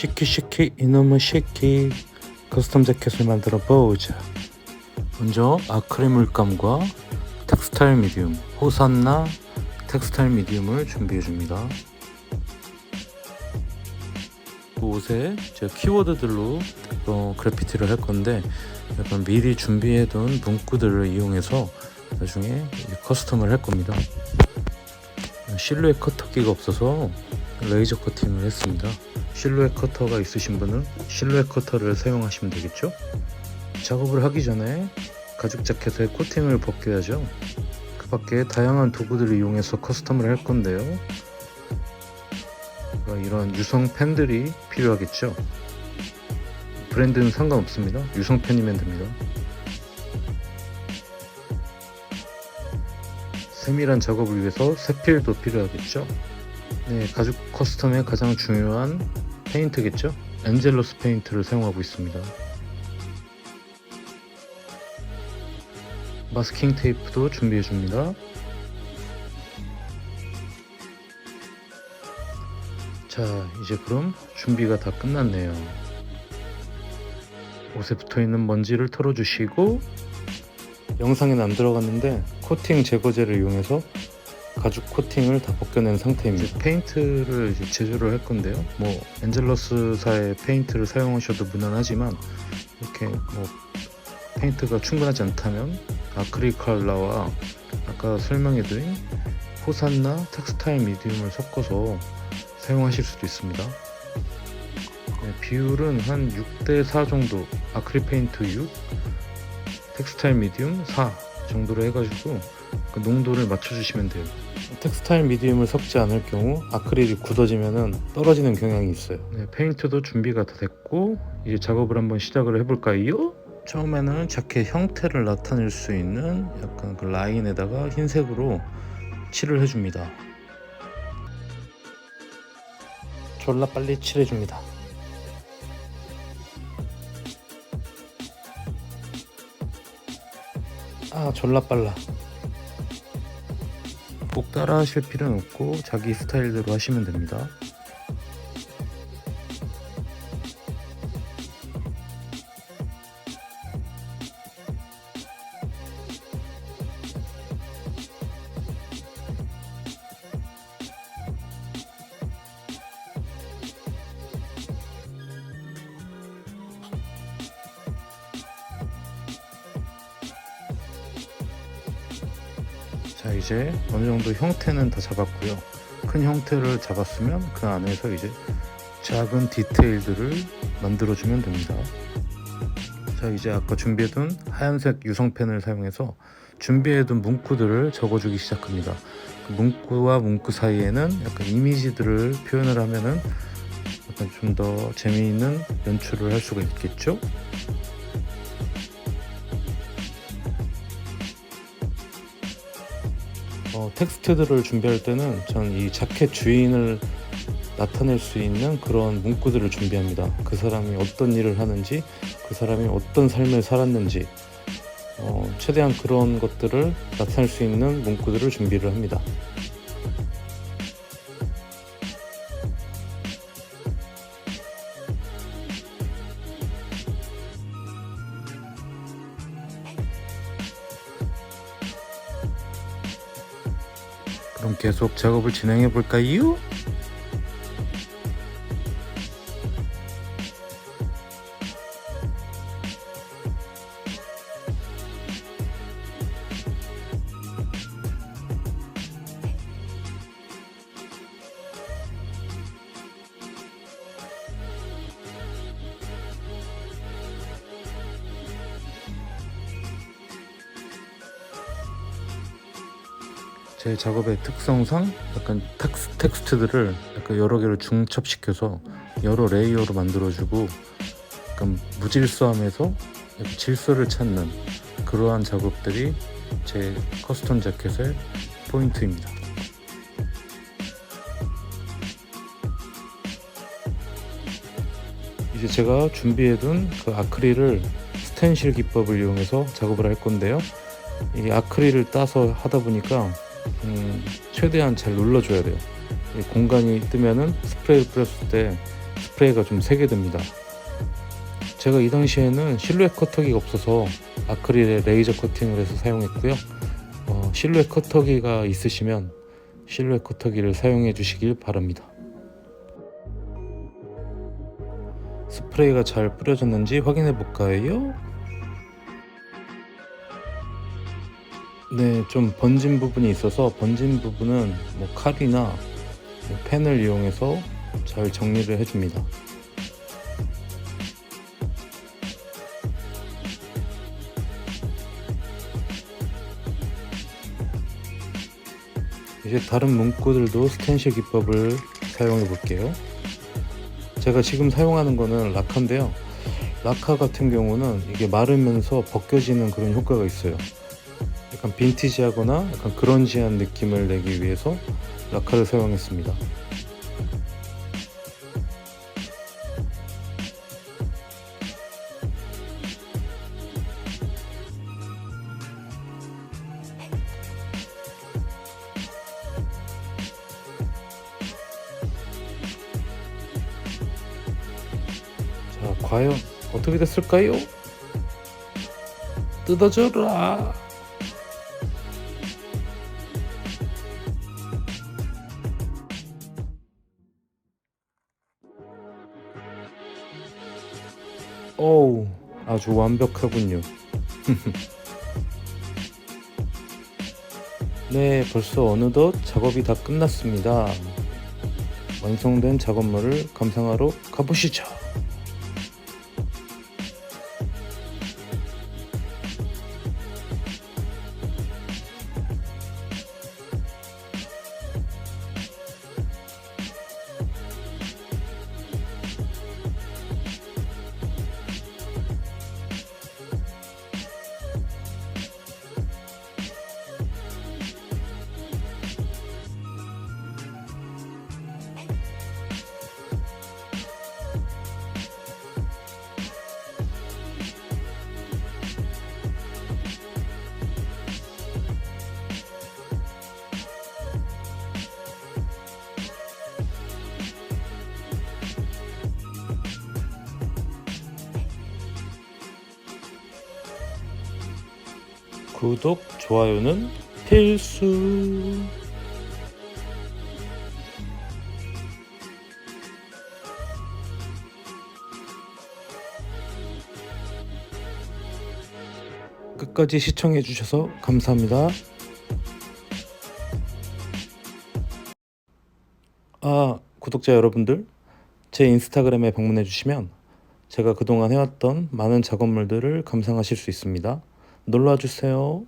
시키시키 이놈의 시키. 커스텀 재킷을 만들어 보자. 먼저 아크릴 물감과 텍스타일 미디움 호산나 텍스타일 미디움을 준비해 줍니다. 그 옷에 제가 키워드들로 어, 그래피티를 할 건데 약간 미리 준비해둔 문구들을 이용해서 나중에 이 커스텀을 할 겁니다. 실루엣 커터기가 없어서 레이저 커팅을 했습니다. 실루엣 커터가 있으신 분은 실루엣 커터를 사용하시면 되겠죠? 작업을 하기 전에 가죽 자켓에 코팅을 벗겨야죠. 그 밖에 다양한 도구들을 이용해서 커스텀을 할 건데요. 그러니까 이런 유성 펜들이 필요하겠죠? 브랜드는 상관없습니다. 유성 펜이면 됩니다. 세밀한 작업을 위해서 세필도 필요하겠죠 네, 가죽 커스텀의 가장 중요한 페인트겠죠? 엔젤로스 페인트를 사용하고 있습니다. 마스킹 테이프도 준비해 줍니다. 자 이제 그럼 준비가 다 끝났네요. 옷에 붙어 있는 먼지를 털어주시고 영상에는 안 들어갔는데 코팅 제거제를 이용해서 가죽 코팅을 다 벗겨낸 상태입니다 페인트를 이제 제조를 할 건데요 뭐 엔젤러스사의 페인트를 사용하셔도 무난하지만 이렇게 뭐 페인트가 충분하지 않다면 아크릴 컬러와 아까 설명해드린 호산나 텍스타일 미디움을 섞어서 사용하실 수도 있습니다. 네, 비율은 한 6대 4 정도 아크릴 페인트 6, 텍스타일 미디움 4 정도로 해가지고 그 농도를 맞춰주시면 돼요. 텍스타일 미디움을 섞지 않을 경우 아크릴이 굳어지면 떨어지는 경향이 있어요. 네, 페인트도 준비가 다 됐고 이제 작업을 한번 시작을 해볼까요? 처음에는 자켓 형태를 나타낼 수 있는 약간 그 라인에다가 흰색으로 칠을 해줍니다. 졸라 빨리 칠해줍니다. 아 졸라 빨라. 꼭 따라 하실 필요는 없고 자기 스타일대로 하시면 됩니다. 자 이제 어느 정도 형태는 다 잡았고요. 큰 형태를 잡았으면 그 안에서 이제 작은 디테일들을 만들어 주면 됩니다. 자 이제 아까 준비해둔 하얀색 유성펜을 사용해서 준비해둔 문구들을 적어주기 시작합니다. 그 문구와 문구 사이에는 약간 이미지들을 표현을 하면은 약간 좀 더 재미있는 연출을 할 수가 있겠죠 어, 텍스트들을 준비할 때는 전이 자켓 주인을 나타낼 수 있는 그런 문구들을 준비합니다. 그 사람이 어떤 일을 하는지, 그 사람이 어떤 삶을 살았는지, 어, 최대한 그런 것들을 나타낼 수 있는 문구들을 준비를 합니다. 그럼 계속 작업을 진행해 볼까요? 제 작업의 특성상 약간 텍스, 텍스트들을 약간 여러 개를 중첩시켜서 여러 레이어로 만들어주고 약간 무질서함에서 약간 질서를 찾는 그러한 작업들이 제 커스텀 자켓의 포인트입니다. 이제 제가 준비해둔 그 아크릴을 스텐실 기법을 이용해서 작업을 할 건데요. 이 아크릴을 따서 하다 보니까 음, 최대한 잘 눌러줘야 돼요. 이 공간이 뜨면은 스프레이를 뿌렸을 때 스프레이가 좀 세게 듭니다. 제가 이 당시에는 실루엣 커터기가 없어서 아크릴에 레이저 커팅을 해서 사용했고요. 어, 실루엣 커터기가 있으시면 실루엣 커터기를 사용해 주시길 바랍니다. 스프레이가 잘 뿌려졌는지 확인해 볼까요? 네, 좀 번진 부분이 있어서 번진 부분은 뭐 칼이나 뭐 펜을 이용해서 잘 정리를 해줍니다. 이제 다른 문구들도 스텐실 기법을 사용해 볼게요. 제가 지금 사용하는 거는 라카인데요. 라카 같은 경우는 이게 마르면서 벗겨지는 그런 효과가 있어요. 약간 빈티지하거나 약간 그런지한 느낌을 내기 위해서 라카를 사용했습니다. 자, 과연 어떻게 됐을까요? 뜯어져라. 어우, 아주 완벽하군요. 네, 벌써 어느덧 작업이 다 끝났습니다. 완성된 작업물을 감상하러 가보시죠. 구독, 좋아요는 필수. 끝까지 시청해 주셔서 감사합니다. 아, 구독자 여러분들, 제 인스타그램에 방문해 주시면 제가 그동안 해왔던 많은 작업물들을 감상하실 수 있습니다. 놀러 주세요.